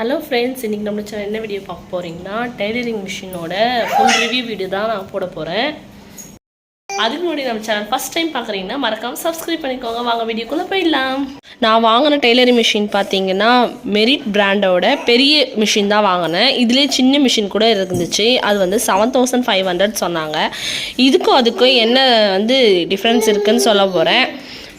Hello friends இன்றைக்கி நம்ம channel என்ன வீடியோ பார்க்க போகிறீங்கன்னா டெய்லரிங் மிஷினோட ஃபுல் ரிவ்யூ வீடியோ தான் நான் போட போகிறேன் அதுக்கு முன்னாடி நம்ம சேனல் ஃபஸ்ட் டைம் பார்க்குறீங்கன்னா மறக்காமல் சப்ஸ்கிரைப் பண்ணிக்கோங்க. வாங்க வீடியோக்குள்ளே போயிடலாம். நான் வாங்கின டெய்லரிங் மிஷின் பார்த்தீங்கன்னா மெரிட் பிராண்டோட பெரிய மிஷின் தான் வாங்கினேன். இதுலேயே சின்ன மிஷின் கூட இருந்துச்சு. அது வந்து செவன் தௌசண்ட் ஃபைவ் ஹண்ட்ரட் சொன்னாங்க. இதுக்கும் அதுக்கும் என்ன வந்து டிஃப்ரென்ஸ் இருக்குதுன்னு சொல்ல போகிறேன்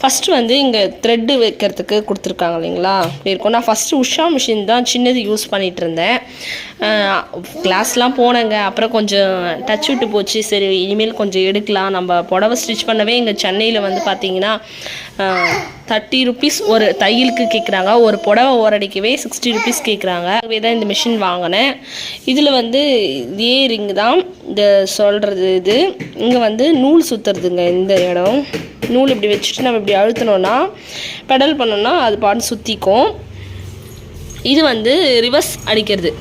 ஃபஸ்ட்டு வந்து இங்கே த்ரெட்டு வைக்கிறதுக்கு கொடுத்துருக்காங்க இல்லைங்களா? இப்படி இருக்கும் நான் ஃபஸ்ட்டு உஷா மிஷின் தான் சின்னது யூஸ் பண்ணிகிட்டு இருந்தேன். கிளாஸ்லாம் போனேங்க. அப்புறம் கொஞ்சம் டச் விட்டு போச்சு. சரி இனிமேல் கொஞ்சம் எடுக்கலாம். நம்ம புடவை ஸ்டிச் பண்ணவே இங்கே சென்னையில் வந்து பார்த்தீங்கன்னா தேர்ட்டி ருபீஸ் ஒரு தையலுக்கு கேட்குறாங்க ஒரு புடவை ஓரடிக்கவே சிக்ஸ்டி ருபீஸ் கேட்குறாங்க அதுவே தான் இந்த மிஷின் வாங்கினேன். இதில் வந்து இதே ரிங் தான். இந்த சொல்கிறது இது. இங்கே வந்து நூல் சுற்றுறதுங்க இந்த இடம். நூல் இப்படி வச்சுட்டு நம்ம இப்படி அழுத்தினோன்னா பெடல் பண்ணோன்னா அது பாட்டு சுற்றிக்கும் இது வந்து ரிவர்ஸ் அடிக்கிறது.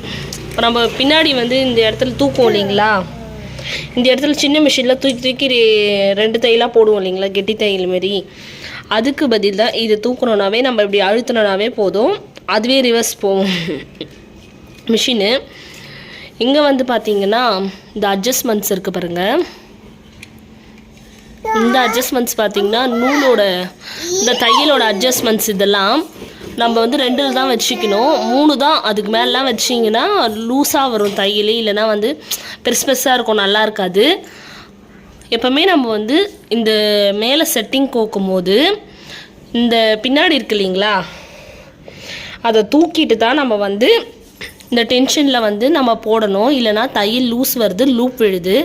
இப்போ நம்ம பின்னாடி வந்து இந்த இடத்துல தூக்குவோம் இல்லைங்களா? இந்த இடத்துல சின்ன மிஷினில் தூக்கி தூக்கி ரெண்டு தையலாக போடுவோம் இல்லைங்களா? கெட்டி தையல் மாரி. அதுக்கு பதில் தான் இது தூக்கணுன்னாவே நம்ம இப்படி அழுத்தினோன்னாவே போதும். அதுவே ரிவர்ஸ் போகும். மிஷினு இங்கே வந்து பார்த்தீங்கன்னா இந்த அட்ஜஸ்ட்மெண்ட்ஸ் இருக்குது பாருங்கள் இந்த அட்ஜஸ்ட்மெண்ட்ஸ் பார்த்தீங்கன்னா நூலோட இந்த தையலோட அட்ஜஸ்ட்மெண்ட்ஸ் இதெல்லாம் நம்ம வந்து ரெண்டில் தான் வச்சுக்கணும். மூணு தான் அதுக்கு மேலாம் வச்சிங்கன்னா லூஸாக வரும் தையல். இல்லைன்னா வந்து பெருசு பெருசாக இருக்கும் நல்லா இருக்காது. எப்போவுமே நம்ம வந்து இந்த மேலே செட்டிங் கோக்கும் போது இந்த பின்னாடி இருக்கு இல்லைங்களா? அதை தூக்கிட்டு தான் நம்ம வந்து இந்த டென்ஷனில் வந்து நம்ம போடணும். இல்லைன்னா தையல் லூஸ் வருது லூப் விழுது.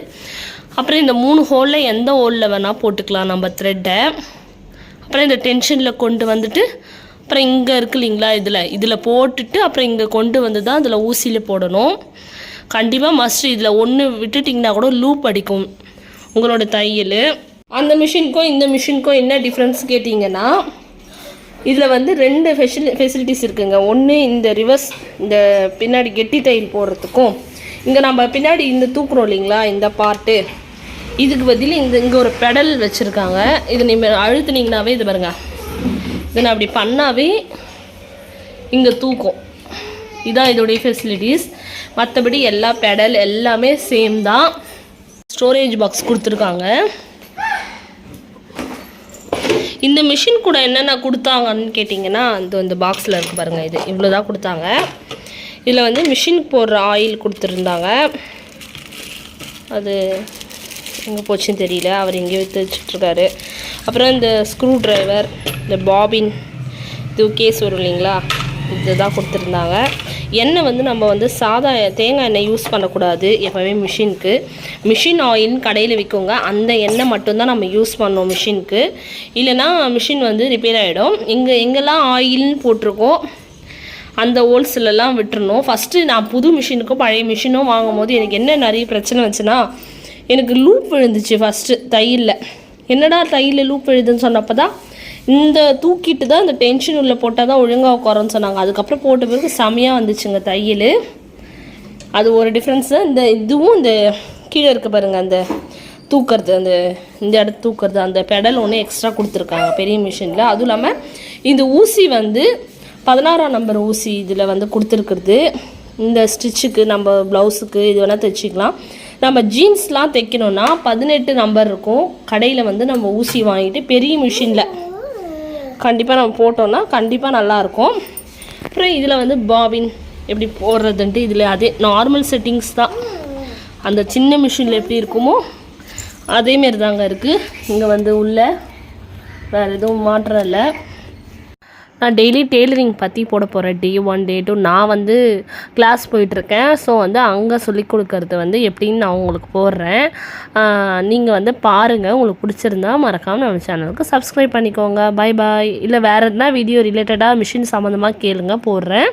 அப்புறம் இந்த மூணு ஹோலில் எந்த ஹோலில் வேணால் போட்டுக்கலாம் நம்ம த்ரெட்டை அப்புறம் இந்த டென்ஷனில் கொண்டு வந்துட்டு அப்புறம் இங்கே இருக்கு இல்லைங்களா இதில். இதில் போட்டுட்டு அப்புறம் இங்கே கொண்டு வந்து தான் அதில் ஊசியில் போடணும். கண்டிப்பாக மஸ்ட் இதில் ஒன்று விட்டுட்டிங்கன்னா கூட லூப் அடிக்கும் உங்களோட தையல். அந்த மிஷினுக்கும் இந்த மிஷினுக்கும் என்ன டிஃப்ரென்ஸ் கேட்டிங்கன்னா இதில் வந்து ரெண்டு ஃபெசிலி ஃபெசிலிட்டிஸ் இருக்குங்க. ஒன்று இந்த ரிவர்ஸ் இந்த பின்னாடி கெட்டி தையல் போடுறதுக்கும். இங்கே நம்ம பின்னாடி இந்த தூக்குறோம் இல்லைங்களா இந்த பார்ட்டு இதுக்கு பதில் இந்த இங்கே ஒரு பெடல் வச்சுருக்காங்க. இதை நீங்கள் அழுத்துனீங்கன்னாவே இது பாருங்கள் இதை நான் அப்படி பண்ணாவே இங்கே தூக்கும். இதுதான் இதோடைய ஃபெசிலிட்டிஸ் மற்றபடி எல்லா பெடல் எல்லாமே சேம் தான். ஸ்டோரேஜ் பாக்ஸ் கொடுத்துருக்காங்க. இந்த மிஷின் கூட என்னென்ன கொடுத்தாங்கன்னு கேட்டிங்கன்னா இந்த இந்த பாக்ஸில் இருக்குது பாருங்கள் இது இவ்வளோ தான் கொடுத்தாங்க. இதில் வந்து மிஷின் போடுற ஆயில் கொடுத்துருந்தாங்க. அது எங்கே போச்சுன்னு தெரியல அவர் எங்கேயோ எடுத்து வச்சுட்ருக்காரு அப்புறம் இந்த ஸ்க்ரூ டிரைவர் இந்த பாபின் இது கேஸ் வரும் இல்லைங்களா? இதுதான் கொடுத்துருந்தாங்க. எண்ணெய் வந்து நம்ம வந்து சாதா தேங்காய் எண்ணெய் யூஸ் பண்ணக்கூடாது எப்போவுமே மிஷினுக்கு மிஷின் ஆயில்னு கடையில் விற்குங்க அந்த எண்ணெய் மட்டும்தான் நம்ம யூஸ் பண்ணோம் மிஷினுக்கு இல்லைன்னா மிஷின் வந்து ரிப்பேர் ஆகிடும் இங்கே எங்கெல்லாம் ஆயில்னு போட்டிருக்கோம். அந்த ஹோல்ஸ்லலாம் விட்டுருணும் ஃபஸ்ட்டு நான் புது மிஷினுக்கும் பழைய மிஷினும் வாங்கும் போது எனக்கு என்ன நிறைய பிரச்சனை வந்துச்சுன்னா எனக்கு லூப் விழுந்துச்சு ஃபஸ்ட்டு தையலில் என்னடா தையில் லூப் எழுதுன்னு சொன்னப்போ தான் இந்த தூக்கிட்டு தான் இந்த டென்ஷன் உள்ளே போட்டால் தான் ஒழுங்காக உட்காரன்னு சொன்னாங்க. அதுக்கப்புறம் போட்ட பிறகு செமையாக வந்துச்சுங்க தையல். அது ஒரு டிஃப்ரென்ஸ் இந்த இதுவும் இந்த கீழே இருக்க பாருங்க அந்த தூக்கிறது அந்த இந்த இடத்து தூக்கிறது அந்த பெடல் ஒன்று எக்ஸ்ட்ரா கொடுத்துருக்காங்க பெரிய மிஷினில் அதுவும் இல்லாமல் இந்த ஊசி வந்து பதினாறாம் நம்பர் ஊசி இதில் வந்து கொடுத்துருக்குறது. இந்த ஸ்டிச்சுக்கு நம்ம ப்ளவுஸுக்கு இது வேணால் தைச்சிக்கலாம். நம்ம ஜீன்ஸ்லாம் தைக்கணும்னா பதினெட்டு நம்பர் இருக்கும். கடையில் வந்து நம்ம ஊசி வாங்கிட்டு பெரிய மிஷினில் கண்டிப்பாக நம்ம போட்டோம்னா கண்டிப்பாக நல்லாயிருக்கும். அப்புறம் இதில் வந்து பாபின் எப்படி போடுறதுன்ட்டு இதில் அதே நார்மல் செட்டிங்ஸ் தான். அந்த சின்ன மிஷினில் எப்படி இருக்குமோ அதேமாரி தாங்க இருக்குது இங்கே வந்து உள்ள வேறு எதுவும் மாற்றம் இல்லை. நான் டெய்லி டெய்லரிங் பற்றி போட போகிறேன் டே ஒன் டே டூ நான் வந்து கிளாஸ் போயிட்டுருக்கேன். ஸோ வந்து அங்கே சொல்லிக் கொடுக்கறது வந்து எப்படின்னு நான் உங்களுக்கு போடுறேன். நீங்கள் வந்து பாருங்கள் உங்களுக்கு பிடிச்சிருந்தா மறக்காமல் நம்ம சேனலுக்கு சப்ஸ்கிரைப் பண்ணிக்கோங்க. பை பாய் இல்லை வேறு எதுனா வீடியோ ரிலேட்டடாக மிஷின் சம்மந்தமாக கேளுங்க. போடுறேன்.